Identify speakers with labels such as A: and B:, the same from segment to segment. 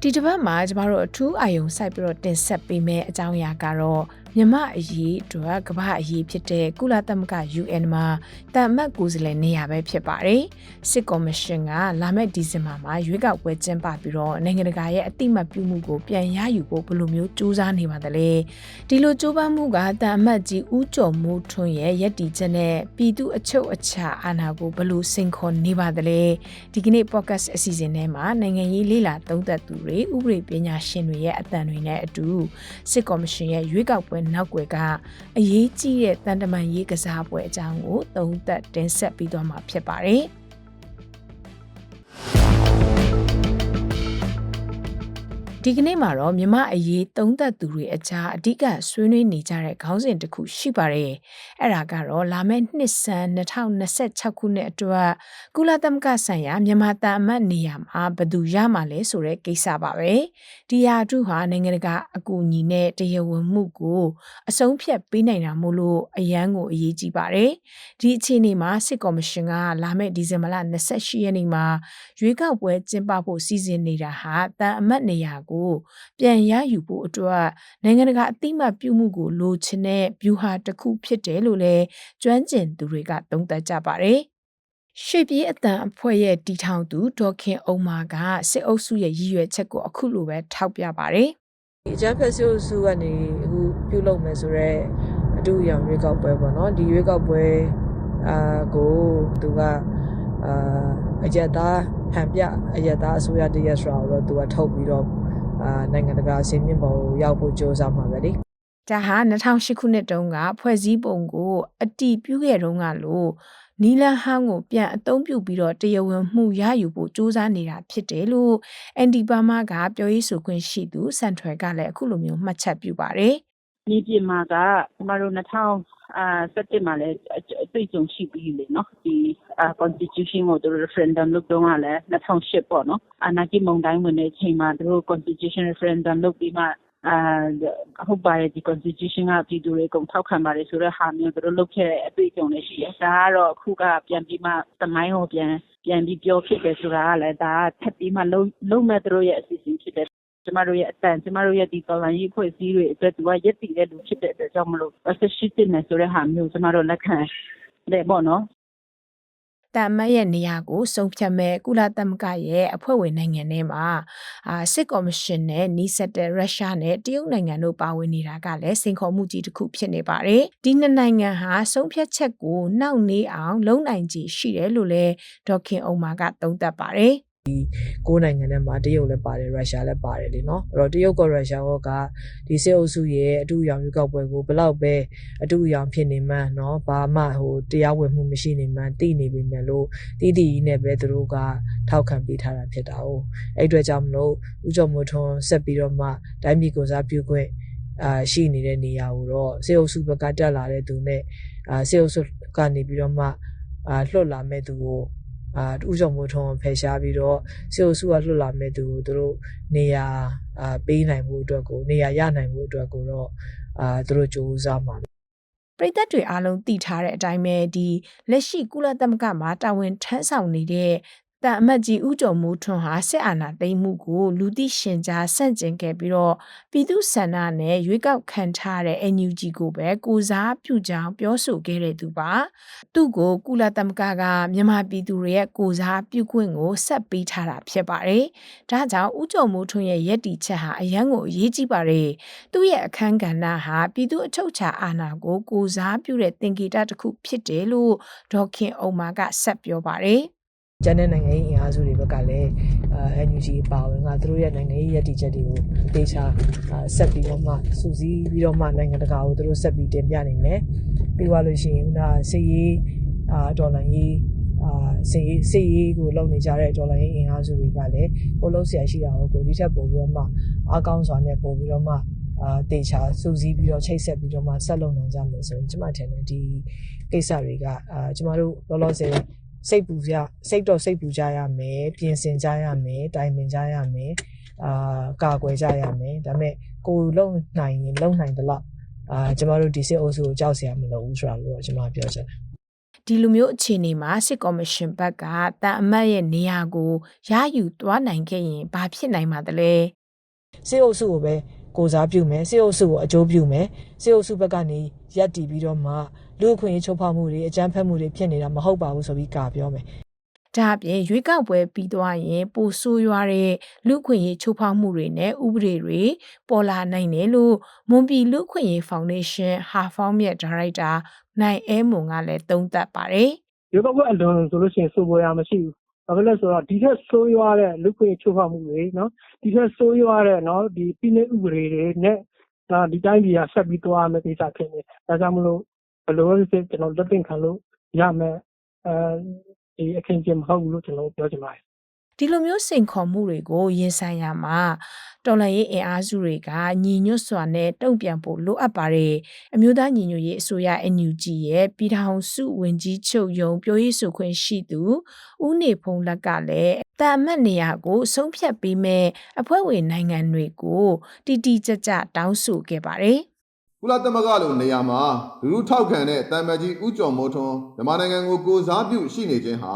A: ဒီတစ်ပတ်မှာကျမတို့အထူးအာယုံစိုက်ပြီးတော့တင်ဆက်ပေးမယ့်အကြောင်းအရာကတော့ မြမအရေးအတွက်ကမ္ဘာအရေးဖြစ်တဲ့ကုလသမဂ္ဂ UN မှာတာမတ်ကိုယ်စားလှယ်နေရာပဲဖြစ်ပါတယ်။စစ်ကော်မရှင်ကလာမယ့်ဒီဇင်ဘာမှာရွေးကောက်ပွဲကျင်းပပြီးတော့နိုင်ငံတကာရဲ့အတိမတ်ပြုမှုကိုပြန်ရယူဖို့ဘယ်လိုမျိုးစူးစမ်းနေပါသလဲ။ဒီလိုကြိုးပမ်းမှုကတာမတ်ကြီးဦးကျော်မိုးထွန်းရဲ့ရည်တည်ချက်နဲ့ပြည်သူအချုပ်အခြာအာဏာကိုဘယ်လိုစင်ခေါ်နေပါသလဲ။ဒီကနေ့ podcast အစီအစဉ်ထဲမှာနိုင်ငံရေးလေ့လာသုံးသပ်သူတွေဥပဒေပညာရှင်တွေရဲ့အသံတွေနဲ့အတူစစ်ကော်မရှင်ရဲ့ရွေးကောက်ပွဲနောက်ွယ်ကအရေးကြီးတဲ့တန်တမန်ရေးကစားပွဲအကြောင်းကိုသုံးသပ်တင်ဆက်ပြီးတော့မှာဖြစ်ပါတယ်။ ဒီကနေ့မှာတော့မြမအရေးသုံးသက်သူတွေအကြားအဓိကဆွေးနွေးနေကြတဲ့ခေါင်းစဉ်တစ်ခုရှိပါတယ်။အဲ့ဒါကတော့လာမယ့်နှစ်ဆန်း2026ခုနှစ်အတွက်ကုလသမဂ္ဂဆိုင်ရာမြန်မာတာအမတ်နေရာမှာဘယ်သူရမှာလဲဆိုတဲ့ကိစ္စပါပဲ။ဒီယာတုဟာနိုင်ငံတကာအကူအညီနဲ့တရားဝင်မှုကိုအဆုံးဖြတ်ပေးနိုင်တာမို့လို့အရန်ကိုအရေးကြီးပါတယ်။ဒီအခြေအနေမှာစစ်ကော်မရှင်ကလာမယ့်ဒီဇင်ဘာလ28ရက်နေ့မှာရွေးကောက်ပွဲကျင်းပဖို့စီစဉ်နေတာဟာတာအမတ်နေရာကိုကိုပြန်ရယူဖို့အတွက်နိုင်ငံတကာအသိမှတ်ပြုမှုကိုလိုချင်တဲ့ view ဟာတစ်ခုဖြစ်တယ်လို့လည်းကျွမ်းကျင်သူတွေကသုံးသပ်ကြပါတယ်။ရွှေပြည်အတန်အဖွဲ့ရဲ့တီထောင်သူဒေါက်ခင်အုံမာကစစ်အုပ်စုရဲ့ရည်ရွယ်ချက်ကိုအခုလိုပဲထောက်ပြပါတယ်။
B: ဒီအကြမ်းဖက်စစ်အုပ်စုကနေအခုပြုလုပ်မယ်ဆိုတော့အတူရောင်ရွေးကောက်ပွဲပေါ့နော်ဒီရွေးကောက်ပွဲအာကိုသူကအာအကြက်သားဟန်ပြအကြက်သားအစိုးရတရက်ဆိုတာကိုတော့သူကထုတ်ပြီးတော့ အာနိုင်ငံတကာအစင်းမြင့်ပေါ်ကိုရောက်ဖို့ကြိုးစားမှာပဲလေ
A: ဒါဟာ2008ခုနှစ်တုန်းကဖွဲ့စည်းပုံကိုအတီးပြုခဲ့တုန်းကလို့နီလန်ဟန်းကိုပြန်အသုံးပြုပြီးတော့တရားဝင်မှုရယူဖို့စူးစမ်းနေတာဖြစ်တယ်လို့အန်ဒီပါမာကပြောရေးဆိုခွင့်ရှိသူစန်ထွယ်ကလည်းအခုလိုမျိုးမှတ်ချက်ပြုပါတယ်။
C: ဒီပြင်မှာကကျမတို့ 2017မှာလည်းအတွေ့အကြုံရှိပြီးလေနော်ဒီ constitution ကိုသူတို့ referendum လုပ်တော့လည်း2008ပေါ့နော်အနာဂတ်မုန်တိုင်းဝင်တဲ့အချိန်မှာသူတို့ constitution referendum လုပ်ပြီးမှအာဟုတ်ပါတယ်ဒီ constitution ကပြည်သူတွေအကုန်ထောက်ခံပါတယ်ဆိုတော့ဟာမျိုးသူတို့လုပ်ခဲ့တဲ့အတွေ့အကြုံလည်းရှိတယ်ဒါကတော့အခုကပြန်ပြီးမှတမိုင်းကိုပြန်ပြန်ပြီးပြောဖြစ်တယ်ဆိုတာကလည်းဒါကထပ်ပြီးမှလုံးလုံးမဲ့သူတို့ရဲ့အစီအစဉ်ဖြစ်တယ် ကျမတို့ရဲ့အတန်ကျမတို့ရဲ့ဒီတော်လန်ရေးဖွဲ့စည်းတွေအတွက်သူကရည်တည်တဲ့လူဖြစ်တဲ့အတွက်ကြောင့်မလို့ဆက်ရှိတဲ့နယ်ဆိုတဲ့ဟာမျိုးကျမတို့လက်ခံတယ်ပေါ့နော်
A: တမတ်ရဲ့နေရာကိုစုံဖြတ်မဲ့ကုလသမဂ္ဂရဲ့အဖွဲ့ဝင်နိုင်ငံတွေမှာအာစစ်ကော်မရှင်နဲ့နီးစပ်တဲ့ရုရှားနဲ့တရုတ်နိုင်ငံတို့ပါဝင်နေတာကလည်းစိန်ခေါ်မှုကြီးတစ်ခုဖြစ်နေပါတယ်။ဒီနှစ်နိုင်ငံဟာစုံဖြတ်ချက်ကိုနှောက်နှေးအောင် လုံနိုင်ကြရှိတယ်လို့လည်းဒေါခင်အောင်မာကသုံးသပ်ပါတယ်။
B: ဒီကိုးနိုင်ငံထဲမှာတရုတ်လည်းပါတယ်ရုရှားလည်းပါတယ်လေနော်အဲ့တော့တရုတ်ကရုရှားကဒီစစ်အုပ်စုရဲ့အတူရောင်ရွေးကောက်ပွဲကိုဘလောက်ပဲအတူရောင်ဖြစ်နေမှန်းနော်ဘာမှဟိုတရားဝင်မှုမရှိနေမှန်းသိနေပြီမဲ့လို့တီးတီးကြီးနဲ့ပဲသူတို့ကထောက်ခံပေးထားတာဖြစ်တာ哦အဲ့အတွက်ကြောင့်မလို့ဥကြုံမိုးထွန်းဆက်ပြီးတော့မှတိုင်းပြည်ကိုစားပြုခွင့်အာရှိနေတဲ့နေရာကိုတော့စေအုပ်စုဘက်ကတက်လာတဲ့သူနဲ့အာစေအုပ်စုကနေပြီးတော့မှအာလွတ်လာမဲ့သူကို အာဥကြုံမိုးထုံးဖယ်ရှားပြီးတော့စေအုပ်စုကလွတ်လာမဲ့သူကိုသူတို့နေရာအာပေးနိုင်မှုအတွက်ကိုနေရာရနိုင်မှုအတွက်ကိုတော့အာသူတို့ကြိုးစားမှာ
A: ပရိသတ်တွေအားလုံးသိထားတဲ့အတိုင်းပဲဒီလက်ရှိကုလသမဂ္ဂမှာတာဝန်ထမ်းဆောင်နေတဲ့ တန်အမတ်ကြီးဦးကျော်မိုးထွန်းဟာစစ်အာဏာသိမ်းမှုကိုလူသိရှင်ကြားဆန့်ကျင်ခဲ့ပြီးတော့ပြည်သူဆန္ဒနဲ့ရွေးကောက်ခံထားတဲ့ NUG ကိုပဲကိုစားပြုကြောင်းပြောဆိုခဲ့တဲ့သူပါသူ့ကိုကုလသမဂ္ဂကမြန်မာပြည်သူတွေရဲ့ကိုစားပြုခွင့်ကိုဆက်ပေးထားတာဖြစ်ပါတယ်ဒါကြောင့်ဦးကျော်မိုးထွန်းရဲ့ယက်တီချက်ဟာအရန်ကိုအရေးကြီးပါတယ်သူ့ရဲ့အခန်းကဏ္ဍဟာပြည်သူအချုပ်အခြာအာဏာကိုကိုစားပြုတဲ့သင်္ကေတတစ်ခုဖြစ်တယ်လို့ဒေါက်ခင်အောင်မာကဆက်ပြောပါတယ်
B: ကျန်တဲ့နိုင်ငံရေးအင်အားစုတွေဘက်ကလည်းအာ NUG ပါဝင်က သူတို့ရဲ့ နိုင်ငံရေးရည်တည်ချက်တွေကိုအသေးချာဆက်ပြီးတော့မှစူးစီးပြီးတော့မှ နိုင်ငံတကာကို သူတို့ဆက်ပြီးတင်ပြနိုင်မယ် ပြီးသွားလို့ရှိရင်ကစစ်ရေးအာဒေါ်လာရေးအာစေးစေးရေးကို လုပ်နေကြတဲ့ဒေါ်လာရင်းအင်အားစုတွေကလည်း ကိုလုံးဆရာရှိတာကိုကို ဒီထက်ပို့ပြီးတော့မှ အားကောင်းစွာနဲ့ ပို့ပြီးတော့မှအာတေချာစူးစီးပြီးတော့ ချိတ်ဆက်ပြီးတော့မှ ဆက်လုပ်နိုင်ကြမယ်ဆိုရင် ကျမထင်တယ် ဒီကိစ္စတွေကအာကျမတို့ လောလောဆယ် စိတ်ပူကြစိတ်တော့စိတ်ပူကြရမယ်ပြင်ဆင်ကြရမယ်တိုင်ပင်ကြရမယ်အာကာကွယ်ကြရမယ်ဒါပေမဲ့ကိုယ်လုံနိုင်ရင်လုံနိုင်တယ်လို့အာကျမတို့ဒီစစ်အုပ်စုကိုကြောက်စရာမလိုဘူးဆိုတာလို့တော့ကျမပြောချင်တယ်
A: ဒီလိုမျိုးအခြေအနေမှာစစ်ကော်မရှင်ဘက်ကတန်အမတ်ရဲ့နေရာကိုရယူသွားနိုင်ခဲ့ရင်ဘာဖြစ်နိုင်ပါသလဲ
B: စေအုပ်စုကိုပဲကိုစားပြုမယ်စေအုပ်စုကိုအကျိုးပြုမယ်စေအုပ်စုဘက်ကနေရက်တည်ပြီးတော့မှ လူအခွင့်အရေးချုပ်ဖောက်မှုတွေအကြမ်းဖက်မှုတွေဖြစ်နေတာမဟုတ်ပါဘူးဆိုပြီးကပြောမယ်
A: ဒါအပြင်ရွေးကောက်ပွဲပြီးသွားရင်ပိုဆိုးရွားတဲ့လူခွင့်ရေးချိုးဖောက်မှုတွေနဲ့ဥပဒေတွေပေါ်လာနိုင်တယ်လို့မွန်ပြည်လူခွင့်ရေးဖောင်ဒေးရှင်းဟာဖောင်းမြက်ဒါရိုက်တာနိုင်အဲမွန်ကလည်းသုံးသပ်ပါတယ်
D: ရွေးကောက်ပွဲအလွန်ဆိုလို့ရှိရင်စိုးပေါ်ရမရှိဘူး။ဘာဖြစ်လဲဆိုတော့ဒီထက်ဆိုးရွားတဲ့လူခွင့်ချိုးဖောက်မှုတွေနော်ဒီထက်ဆိုးရွားတဲ့နော်ဒီပြည်내ဥပဒေတွေနဲ့ဒါဒီတိုင်းပြည်ကဆက်ပြီးသွားမယ်ကိစ္စဖြစ်နေ။ဒါကြောင့်မလို့ ဘယ်လိုလဲဆိုကျွန်တော်လက်သင့်ခံလို့ရမယ်အဲဒီအခင်းချင်းမဟုတ်ဘူးလို့ကျွန်တော်ပြောချင်ပါတယ်
A: ဒီလိုမျိုးစိန်ခေါ်မှုတွေကိုရင်ဆိုင်ရမှာတော်လှန်ရေးအင်အားစုတွေကညီညွတ်စွာနဲ့တုံ့ပြန်ဖို့လိုအပ်ပါတယ်အမျိုးသားညီညွတ်ရေးအစိုးရ NUG ရဲ့ပြည်ထောင်စုဝင်ကြီးချုပ်ယုံပြောရေးဆိုခွင့်ရှိသူဦးနေဖုံးလက်ကလည်းတာအမတ်နေရာကိုဆုံးဖြတ်ပေးမဲ့အဖွဲ့ဝင်နိုင်ငံတွေကိုတီတီကြကြတောင်းဆိုခဲ့ပါတယ်
E: ကုလသမဂ္ဂလိုနေရာမှာလူလူထောက်ခံတဲ့တမ်မတ်ကြီးဦးကျော်မိုးထွန်းမြန်မာနိုင်ငံကိုကိုစားပြုရှိနေခြင်းဟာ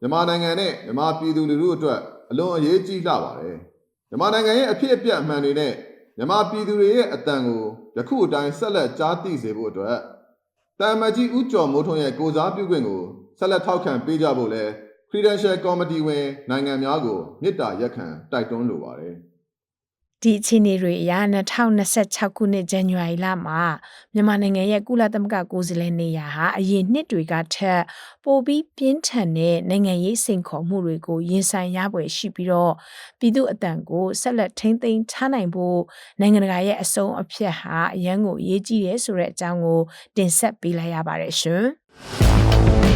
E: မြန်မာနိုင်ငံနဲ့မြန်မာပြည်သူလူထုအတွက်အလွန်အရေးကြီးလှပါတယ်မြန်မာနိုင်ငံရဲ့အဖြစ်အပျက်အမှန်တွေနဲ့မြန်မာပြည်သူတွေရဲ့အတန်ကိုယခုအတိုင်းဆက်လက်ကြားသိစေဖို့အတွက်တမ်မတ်ကြီးဦးကျော်မိုးထွန်းရဲ့ကိုစားပြုခွင့်ကိုဆက်လက်ထောက်ခံပေးကြဖို့လဲ Credential Committee ဝင်နိုင်ငံများကိုမေတ္တာရက်ခံတိုက်တွန်းလိုပါတယ်
A: ဒီအခြေအနေတွေအရ2026ခုနှစ်ဇန်နဝါရီလမှာမြန်မာနိုင်ငံရဲ့ကုလသမဂ္ဂကိုယ်စားလှယ်နေရာဟာအရင်နှစ်တွေကထက်ပိုပြီးပြင်းထန်တဲ့နိုင်ငံရေးစိန်ခေါ်မှုတွေကိုရင်ဆိုင်ရပွဲရှိပြီးတော့ပြည်သူအတန်ကိုဆက်လက်ထိန်းသိမ်းထားနိုင်ဖို့နိုင်ငံတကာရဲ့အဆုံးအဖြတ်ဟာအရန်ကိုအရေးကြီးတယ်ဆိုတဲ့အကြောင်းကိုတင်ဆက်ပေးလိုက်ရပါတယ်ရှင်။